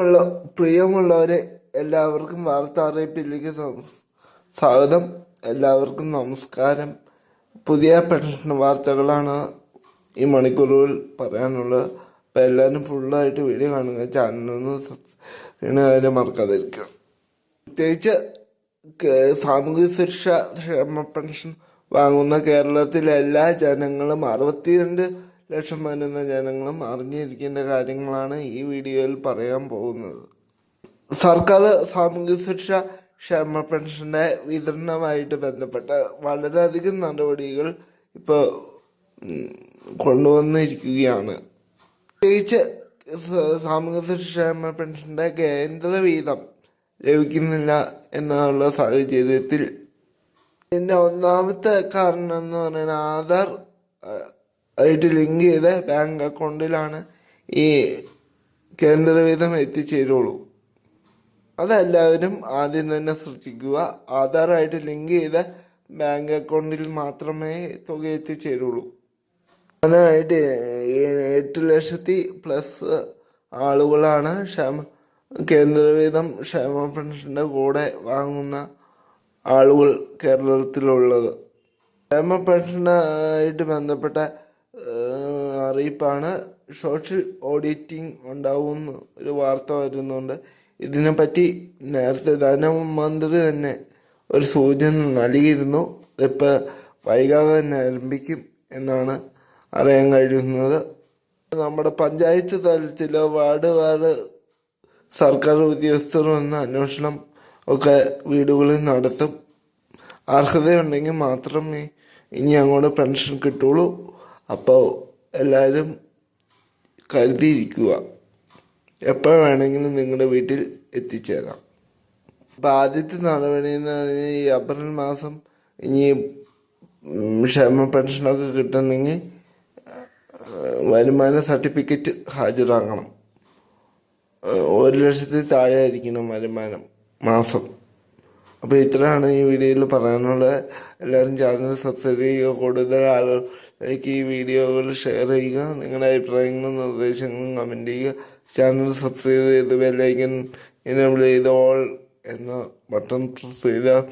ഉള്ള പ്രിയമുള്ളവരെ എല്ലാവർക്കും വാർത്ത അറിയിപ്പിലേക്ക് സ്വാഗതം. എല്ലാവർക്കും നമസ്കാരം. പുതിയ പെൻഷൻ വാർത്തകളാണ് ഈ മണിക്കൂറുകൾ പറയാനുള്ളത്. അപ്പം എല്ലാവരും ഫുള്ളായിട്ട് വീഡിയോ കാണുക. ചാനലൊന്ന് സബ്സ്ക്രൈബ് കാര്യം മറക്കാതിരിക്കുക. പ്രത്യേകിച്ച് സാമൂഹ്യ സുരക്ഷ ക്ഷേമ പെൻഷൻ വാങ്ങുന്ന കേരളത്തിലെ എല്ലാ ജനങ്ങളും അറുപത്തിരണ്ട് ലക്ഷം വരുന്ന ജനങ്ങളും അറിഞ്ഞിരിക്കേണ്ട കാര്യങ്ങളാണ് ഈ വീഡിയോയിൽ പറയാൻ പോകുന്നത്. സർക്കാർ സാമൂഹ്യ സുരക്ഷ ക്ഷേമ പെൻഷന്റെ വിതരണമായിട്ട് ബന്ധപ്പെട്ട് വളരെയധികം നടപടികൾ ഇപ്പോൾ കൊണ്ടുവന്നിരിക്കുകയാണ്. പ്രത്യേകിച്ച് സാമൂഹ്യ സുരക്ഷ ക്ഷേമ പെൻഷന്റെ കേന്ദ്ര വീതം ലഭിക്കുന്നില്ല എന്നുള്ള സാഹചര്യത്തിൽ. ഇതിന്റെ ഒന്നാമത്തെ കാരണം എന്ന് പറയുന്നത് ആധാർ ആയിട്ട് ലിങ്ക് ചെയ്ത ബാങ്ക് അക്കൗണ്ടിലാണ് ഈ കേന്ദ്രവിധം എത്തിച്ചേരുള്ളൂ. അതെല്ലാവരും ആദ്യം തന്നെ ശ്രദ്ധിക്കുക ആധാറായിട്ട് ലിങ്ക് ചെയ്ത ബാങ്ക് അക്കൗണ്ടിൽ മാത്രമേ തുക എത്തിച്ചേരുള്ളൂ. അതിനായിട്ട് എട്ട് ലക്ഷത്തി പ്ലസ് ആളുകളാണ് ക്ഷേമ കേന്ദ്രവിധം ക്ഷേമ പെൻഷന്റെ കൂടെ വാങ്ങുന്ന ആളുകൾ കേരളത്തിലുള്ളത്. ക്ഷേമ പെൻഷനായിട്ട് ബന്ധപ്പെട്ട അറിയിപ്പാണ്. സോഷ്യൽ ഓഡിറ്റിംഗ് ഉണ്ടാവുമെന്ന് ഒരു വാർത്ത വരുന്നുണ്ട്. ഇതിനെപ്പറ്റി നേരത്തെ ധനമന്ത്രി തന്നെ ഒരു സൂചന നൽകിയിരുന്നു. ഇതിപ്പോൾ വൈകാതെ തന്നെ ആരംഭിക്കും എന്നാണ് അറിയാൻ കഴിയുന്നത്. നമ്മുടെ പഞ്ചായത്ത് തലത്തിലോ വാർഡ് വാർഡ് സർക്കാർ ഉദ്യോഗസ്ഥർ വന്ന് അന്വേഷണം ഒക്കെ വീടുകളിൽ നടത്തും. അർഹതയുണ്ടെങ്കിൽ മാത്രമേ ഇനി അങ്ങോട്ട് പെൻഷൻ കിട്ടുള്ളൂ. അപ്പോൾ എല്ലാവരും കരുതിയിരിക്കുക. എപ്പോൾ വേണമെങ്കിലും നിങ്ങളുടെ വീട്ടിൽ എത്തിച്ചേരാം. അപ്പം ആദ്യത്തെ നടപടി എന്ന് പറഞ്ഞാൽ ഈ ഏപ്രിൽ മാസം ഇനി ക്ഷേമ പെൻഷനൊക്കെ കിട്ടണമെങ്കിൽ വരുമാന സർട്ടിഫിക്കറ്റ് ഹാജരാക്കണം. ഒരു ലക്ഷത്തിൽ താഴെ ആയിരിക്കണം വരുമാനം മാസം. അപ്പോൾ ഇത്രയാണ് ഈ വീഡിയോയിൽ പറയാനുള്ളത്. എല്ലാവരും ചാനൽ സബ്സ്ക്രൈബ് ചെയ്യുക കൂടുതൽ ആളുകളിലേക്ക് ഈ വീഡിയോകൾ ഷെയർ ചെയ്യുക. നിങ്ങളുടെ അഭിപ്രായങ്ങളും നിർദ്ദേശങ്ങളും കമന്റ് ചെയ്യുക. ചാനൽ സബ്സ്ക്രൈബ് ചെയ്ത് ബെല്ലൈക്കൻ എനേബിൾ ചെയ്ത് ഓൾ എന്ന ബട്ടൺ പ്രസ് ചെയ്താൽ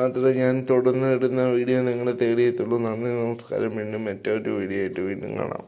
മാത്രമേ ഞാൻ തുടർന്ന് ഇടുന്ന വീഡിയോ നിങ്ങളെ തേടിയെത്തുള്ളൂ നന്ദി നമസ്കാരം. വീണ്ടും മറ്റൊരു വീഡിയോ ആയിട്ട് വീണ്ടും കാണാം.